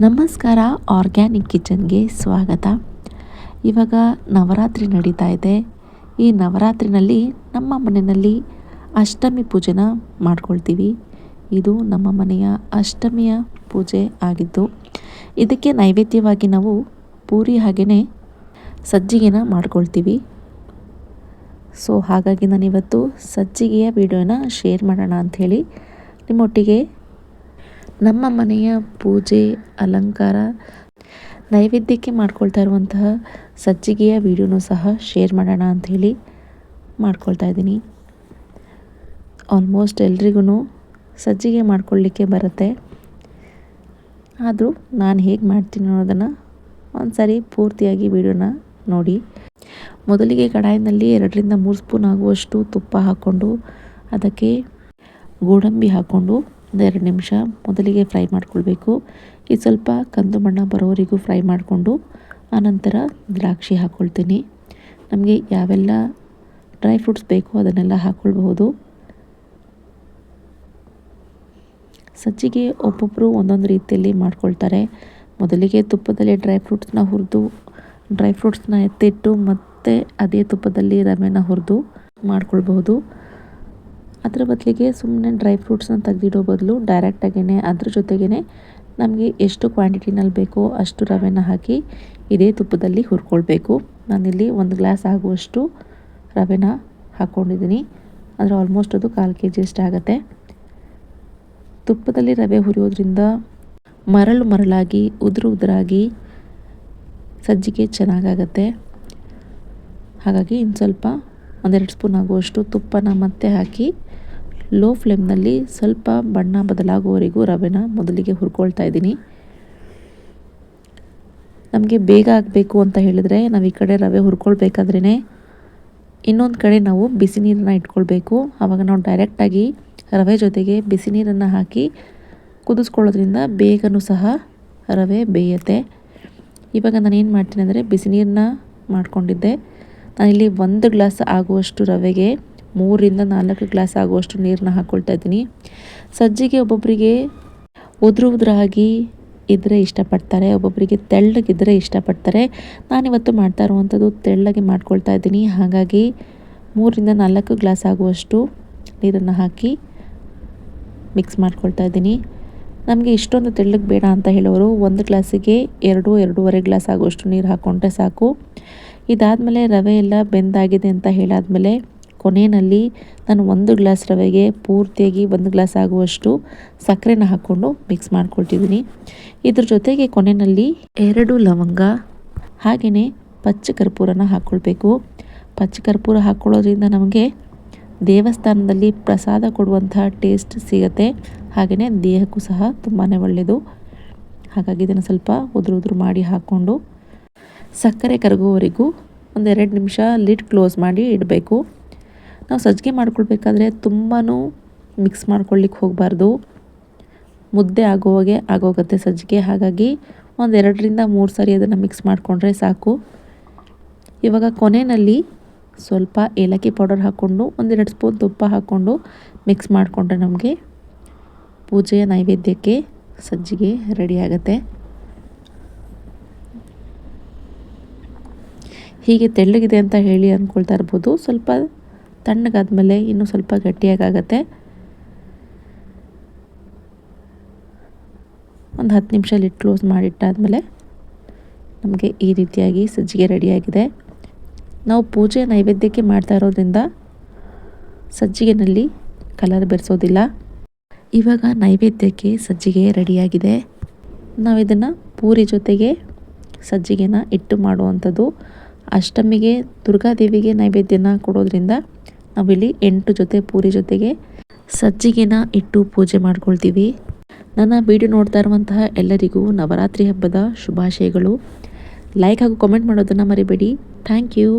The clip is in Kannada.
ನಮಸ್ಕಾರ, ಆರ್ಗ್ಯಾನಿಕ್ ಕಿಚನ್ಗೆ ಸ್ವಾಗತ. ಇವಾಗ ನವರಾತ್ರಿ ನಡೀತಾ ಇದೆ. ಈ ನವರಾತ್ರಿನಲ್ಲಿ ನಮ್ಮ ಮನೆಯಲ್ಲಿ ಅಷ್ಟಮಿ ಪೂಜೆನ ಮಾಡ್ಕೊಳ್ತೀವಿ. ಇದು ನಮ್ಮ ಮನೆಯ ಅಷ್ಟಮಿಯ ಪೂಜೆ ಆಗಿದ್ದು, ಇದಕ್ಕೆ ನೈವೇದ್ಯವಾಗಿ ನಾವು ಪೂರಿ ಹಾಗೆಯೇ ಸಜ್ಜಿಗೆನ ಮಾಡ್ಕೊಳ್ತೀವಿ. ಸೊ, ಹಾಗಾಗಿ ನಾನಿವತ್ತು ಸಜ್ಜಿಗೆಯ ವಿಡಿಯೋನ ಶೇರ್ ಮಾಡೋಣ ಅಂಥೇಳಿ ನಿಮ್ಮೊಟ್ಟಿಗೆ ನಮ್ಮ ಮನೆಯ ಪೂಜೆ, ಅಲಂಕಾರ, ನೈವೇದ್ಯಕ್ಕೆ ಮಾಡ್ಕೊಳ್ತಾ ಇರುವಂತಹ ಸಜ್ಜಿಗೆಯ ವಿಡಿಯೋನೂ ಸಹ ಶೇರ್ ಮಾಡೋಣ ಅಂಥೇಳಿ ಮಾಡ್ಕೊಳ್ತಾ ಇದ್ದೀನಿ. ಆಲ್ಮೋಸ್ಟ್ ಎಲ್ರಿಗೂ ಸಜ್ಜಿಗೆ ಮಾಡ್ಕೊಳ್ಳಿಕ್ಕೆ ಬರುತ್ತೆ. ಆದರೂ ನಾನು ಹೇಗೆ ಮಾಡ್ತೀನಿ ಅನ್ನೋದನ್ನು ಒಂದು ಸಾರಿ ಪೂರ್ತಿಯಾಗಿ ವಿಡಿಯೋನ ನೋಡಿ. ಮೊದಲಿಗೆ ಕಡಾಯಿನಲ್ಲಿ ಎರಡರಿಂದ ಮೂರು ಸ್ಪೂನ್ ಆಗುವಷ್ಟು ತುಪ್ಪ ಹಾಕ್ಕೊಂಡು, ಅದಕ್ಕೆ ಗೋಡಂಬಿ ಹಾಕ್ಕೊಂಡು ಒಂದೆರಡು ನಿಮಿಷ ಮೊದಲಿಗೆ ಫ್ರೈ ಮಾಡ್ಕೊಳ್ಬೇಕು. ಇದು ಸ್ವಲ್ಪ ಕಂದು ಬಣ್ಣ ಬರೋವರೆಗೂ ಫ್ರೈ ಮಾಡಿಕೊಂಡು ಆನಂತರ ದ್ರಾಕ್ಷಿ ಹಾಕ್ಕೊಳ್ತೀನಿ ನಮಗೆ ಯಾವೆಲ್ಲ ಡ್ರೈ ಫ್ರೂಟ್ಸ್ ಬೇಕೋ ಅದನ್ನೆಲ್ಲ ಹಾಕ್ಕೊಳ್ಬಹುದು ಸಜ್ಜಿಗೆ ಒಬ್ಬೊಬ್ಬರು ಒಂದೊಂದು ರೀತಿಯಲ್ಲಿ ಮಾಡ್ಕೊಳ್ತಾರೆ. ಮೊದಲಿಗೆ ತುಪ್ಪದಲ್ಲಿ ಡ್ರೈ ಫ್ರೂಟ್ಸ್ನ ಹುರಿದು, ಡ್ರೈ ಫ್ರೂಟ್ಸ್ನ ಎತ್ತಿಟ್ಟು ಮತ್ತೆ ಅದೇ ತುಪ್ಪದಲ್ಲಿ ರವೆನ ಹುರಿದು ಮಾಡ್ಕೊಳ್ಬಹುದು. ಅದರ ಬದಲಿಗೆ ಸುಮ್ಮನೆ ಡ್ರೈ ಫ್ರೂಟ್ಸ್ನ ತೆಗೆದಿಡೋ ಬದಲು ಡೈರೆಕ್ಟಾಗೇ ಅದ್ರ ಜೊತೆಗೇ ನಮಗೆ ಎಷ್ಟು ಕ್ವಾಂಟಿಟಿನಲ್ಲಿ ಬೇಕೋ ಅಷ್ಟು ರವೆನ ಹಾಕಿ ಇದೇ ತುಪ್ಪದಲ್ಲಿ ಹುರ್ಕೊಳ್ಬೇಕು. ನಾನಿಲ್ಲಿ ಒಂದು ಗ್ಲಾಸ್ ಆಗುವಷ್ಟು ರವೆನ ಹಾಕ್ಕೊಂಡಿದ್ದೀನಿ ಅಂದರೆ ಆಲ್ಮೋಸ್ಟ್ ಅದು ಕಾಲು ಕೆ ಜಿ ಆಗುತ್ತೆ. ತುಪ್ಪದಲ್ಲಿ ರವೆ ಹುರಿಯೋದ್ರಿಂದ ಮರಳು ಮರಳಾಗಿ, ಉದುರು ಉದುರಾಗಿ ಸಜ್ಜಿಗೆ ಚೆನ್ನಾಗಾಗತ್ತೆ. ಹಾಗಾಗಿ ಇನ್ನು ಸ್ವಲ್ಪ ಒಂದೆರಡು ಸ್ಪೂನ್ ಆಗುವಷ್ಟು ತುಪ್ಪನ ಮತ್ತೆ ಹಾಕಿ ಲೋ ಫ್ಲೇಮ್ನಲ್ಲಿ ಸ್ವಲ್ಪ ಬಣ್ಣ ಬದಲಾಗುವವರೆಗೂ ರವೆನ ಮೊದಲಿಗೆ ಹುರ್ಕೊಳ್ತಾ ಇದ್ದೀನಿ. ನಮಗೆ ಬೇಗ ಆಗಬೇಕು ಅಂತ ಹೇಳಿದ್ರೆ ನಾವು ಈ ಕಡೆ ರವೆ ಹುರ್ಕೊಳ್ಬೇಕಾದ್ರೇ ಇನ್ನೊಂದು ಕಡೆ ನಾವು ಬಿಸಿ ನೀರನ್ನು ಇಟ್ಕೊಳ್ಬೇಕು. ಆವಾಗ ನಾವು ಡೈರೆಕ್ಟಾಗಿ ರವೆ ಜೊತೆಗೆ ಬಿಸಿ ನೀರನ್ನು ಹಾಕಿ ಕುದಿಸ್ಕೊಳ್ಳೋದ್ರಿಂದ ಬೇಗನೂ ಸಹ ರವೆ ಬೇಯುತ್ತೆ. ಇವಾಗ ನಾನು ಏನು ಮಾಡ್ತೀನಿ ಅಂದರೆ ಬಿಸಿ ನೀರನ್ನ ಮಾಡ್ಕೊಂಡಿದ್ದೆ. ನಾನಿಲ್ಲಿ ಒಂದು ಗ್ಲಾಸ್ ಆಗುವಷ್ಟು ರವೆಗೆ ಮೂರಿಂದ ನಾಲ್ಕು ಗ್ಲಾಸ್ ಆಗುವಷ್ಟು ನೀರನ್ನ ಹಾಕ್ಕೊಳ್ತಾ ಇದ್ದೀನಿ. ಸಜ್ಜಿಗೆ ಒಬ್ಬೊಬ್ಬರಿಗೆ ಉದುರು ಉದುರಾಗಿ ಇದ್ದರೆ ಇಷ್ಟಪಡ್ತಾರೆ ಒಬ್ಬೊಬ್ಬರಿಗೆ ತೆಳ್ಳಗಿದ್ದರೆ ಇಷ್ಟಪಡ್ತಾರೆ. ನಾನಿವತ್ತು ಮಾಡ್ತಾ ಇರುವಂಥದ್ದು ತೆಳ್ಳಗೆ ಮಾಡ್ಕೊಳ್ತಾ ಇದ್ದೀನಿ. ಹಾಗಾಗಿ ಮೂರಿಂದ ನಾಲ್ಕು ಗ್ಲಾಸ್ ಆಗುವಷ್ಟು ನೀರನ್ನು ಹಾಕಿ ಮಿಕ್ಸ್ ಮಾಡ್ಕೊಳ್ತಾ ಇದ್ದೀನಿ. ನಮಗೆ ಇಷ್ಟೊಂದು ತೆಳ್ಳಗೆ ಬೇಡ ಅಂತ ಹೇಳೋರು ಒಂದು ಗ್ಲಾಸಿಗೆ ಎರಡು, ಎರಡೂವರೆ ಗ್ಲಾಸ್ ಆಗುವಷ್ಟು ನೀರು ಹಾಕ್ಕೊಂಡ್ರೆ ಸಾಕು. ಇದಾದಮೇಲೆ ರವೆ ಎಲ್ಲ ಬೆಂದಾಗಿದೆ ಅಂತ ಹೇಳಾದಮೇಲೆ ಕೊನೆಯಲ್ಲಿ ನಾನು ಒಂದು ಗ್ಲಾಸ್ ರವೆಗೆ ಪೂರ್ತಿಯಾಗಿ ಒಂದು ಗ್ಲಾಸ್ ಆಗುವಷ್ಟು ಸಕ್ಕರೆನ ಹಾಕ್ಕೊಂಡು ಮಿಕ್ಸ್ ಮಾಡ್ಕೊಳ್ತಿದ್ದೀನಿ. ಇದ್ರ ಜೊತೆಗೆ ಕೊನೆಯಲ್ಲಿ ಎರಡು ಲವಂಗ ಹಾಗೆಯೇ ಪಚ್ಚ ಕರ್ಪೂರನ ಹಾಕ್ಕೊಳ್ಬೇಕು. ಪಚ್ಚ ಕರ್ಪೂರ ಹಾಕ್ಕೊಳ್ಳೋದ್ರಿಂದ ನಮಗೆ ದೇವಸ್ಥಾನದಲ್ಲಿ ಪ್ರಸಾದ ಕೊಡುವಂತಹ ಟೇಸ್ಟ್ ಸಿಗುತ್ತೆ. ಹಾಗೆಯೇ ದೇಹಕ್ಕೂ ಸಹ ತುಂಬಾ ಒಳ್ಳೆಯದು ಹಾಗಾಗಿ ಇದನ್ನು ಸ್ವಲ್ಪ ಉದುರು ಉದುರು ಮಾಡಿ ಹಾಕ್ಕೊಂಡು ಸಕ್ಕರೆ ಕರಗುವವರೆಗೂ ಒಂದೆರಡು ನಿಮಿಷ ಲಿಡ್ ಕ್ಲೋಸ್ ಮಾಡಿ ಇಡಬೇಕು. ನಾವು ಸಜ್ಜಿಗೆ ಮಾಡ್ಕೊಳ್ಬೇಕಾದ್ರೆ ತುಂಬಾ ಮಿಕ್ಸ್ ಮಾಡ್ಕೊಳ್ಳಿಕ್ಕೆ ಹೋಗಬಾರ್ದು. ಮುದ್ದೆ ಆಗೋವಾಗೆ ಆಗೋಗುತ್ತೆ ಸಜ್ಜಿಗೆ. ಹಾಗಾಗಿ ಒಂದೆರಡರಿಂದ ಮೂರು ಸಾರಿ ಅದನ್ನು ಮಿಕ್ಸ್ ಮಾಡಿಕೊಂಡ್ರೆ ಸಾಕು. ಇವಾಗ ಕೊನೆಯಲ್ಲಿ ಸ್ವಲ್ಪ ಏಲಕ್ಕಿ ಪೌಡರ್ ಹಾಕ್ಕೊಂಡು ಒಂದೆರಡು ಸ್ಪೂನ್ ತುಪ್ಪ ಹಾಕ್ಕೊಂಡು ಮಿಕ್ಸ್ ಮಾಡಿಕೊಂಡ್ರೆ ನಮಗೆ ಪೂಜೆಯ ನೈವೇದ್ಯಕ್ಕೆ ಸಜ್ಜಿಗೆ ರೆಡಿ ಆಗುತ್ತೆ. ಹೀಗೆ ತೆಳ್ಳಗಿದೆ ಅಂತ ಹೇಳಿ ಅಂದ್ಕೊಳ್ತಾ ಇರ್ಬೋದು. ಸ್ವಲ್ಪ ತಣ್ಣಗಾದ್ಮೇಲೆ ಇನ್ನೂ ಸ್ವಲ್ಪ ಗಟ್ಟಿಯಾಗತ್ತೆ ಒಂದು ಹತ್ತು ನಿಮಿಷ ಲಿಟ್ ಕ್ಲೋಸ್ ಮಾಡಿಟ್ಟಾದಮೇಲೆ ನಮಗೆ ಈ ರೀತಿಯಾಗಿ ಸಜ್ಜಿಗೆ ರೆಡಿಯಾಗಿದೆ. ನಾವು ಪೂಜೆ ನೈವೇದ್ಯಕ್ಕೆ ಮಾಡ್ತಾ ಇರೋದ್ರಿಂದ ಸಜ್ಜಿಗೆನಲ್ಲಿ ಕಲರ್ ಬೆರೆಸೋದಿಲ್ಲ. ಇವಾಗ ನೈವೇದ್ಯಕ್ಕೆ ಸಜ್ಜಿಗೆ ರೆಡಿಯಾಗಿದೆ. ನಾವು ಇದನ್ನು ಪೂರಿ ಜೊತೆಗೆ ಸಜ್ಜಿಗೆನ ಇಟ್ಟು ಮಾಡುವಂಥದ್ದು. ಅಷ್ಟಮಿಗೆ ದುರ್ಗಾದೇವಿಗೆ ನೈವೇದ್ಯನ ಕೊಡೋದ್ರಿಂದ ನಾವಿಲ್ಲಿ ಎಂಟು ಜೊತೆ ಪೂರಿ ಜೊತೆಗೆ ಸಜ್ಜಿಗೆನ ಇಟ್ಟು ಪೂಜೆ ಮಾಡ್ಕೊಳ್ತೀವಿ. ನನ್ನ ವಿಡಿಯೋ ನೋಡ್ತಾ ಇರುವಂತಹ ಎಲ್ಲರಿಗೂ ನವರಾತ್ರಿ ಹಬ್ಬದ ಶುಭಾಶಯಗಳು. ಲೈಕ್ ಹಾಗೂ ಕಾಮೆಂಟ್ ಮಾಡೋದನ್ನು ಮರಿಬೇಡಿ. Thank you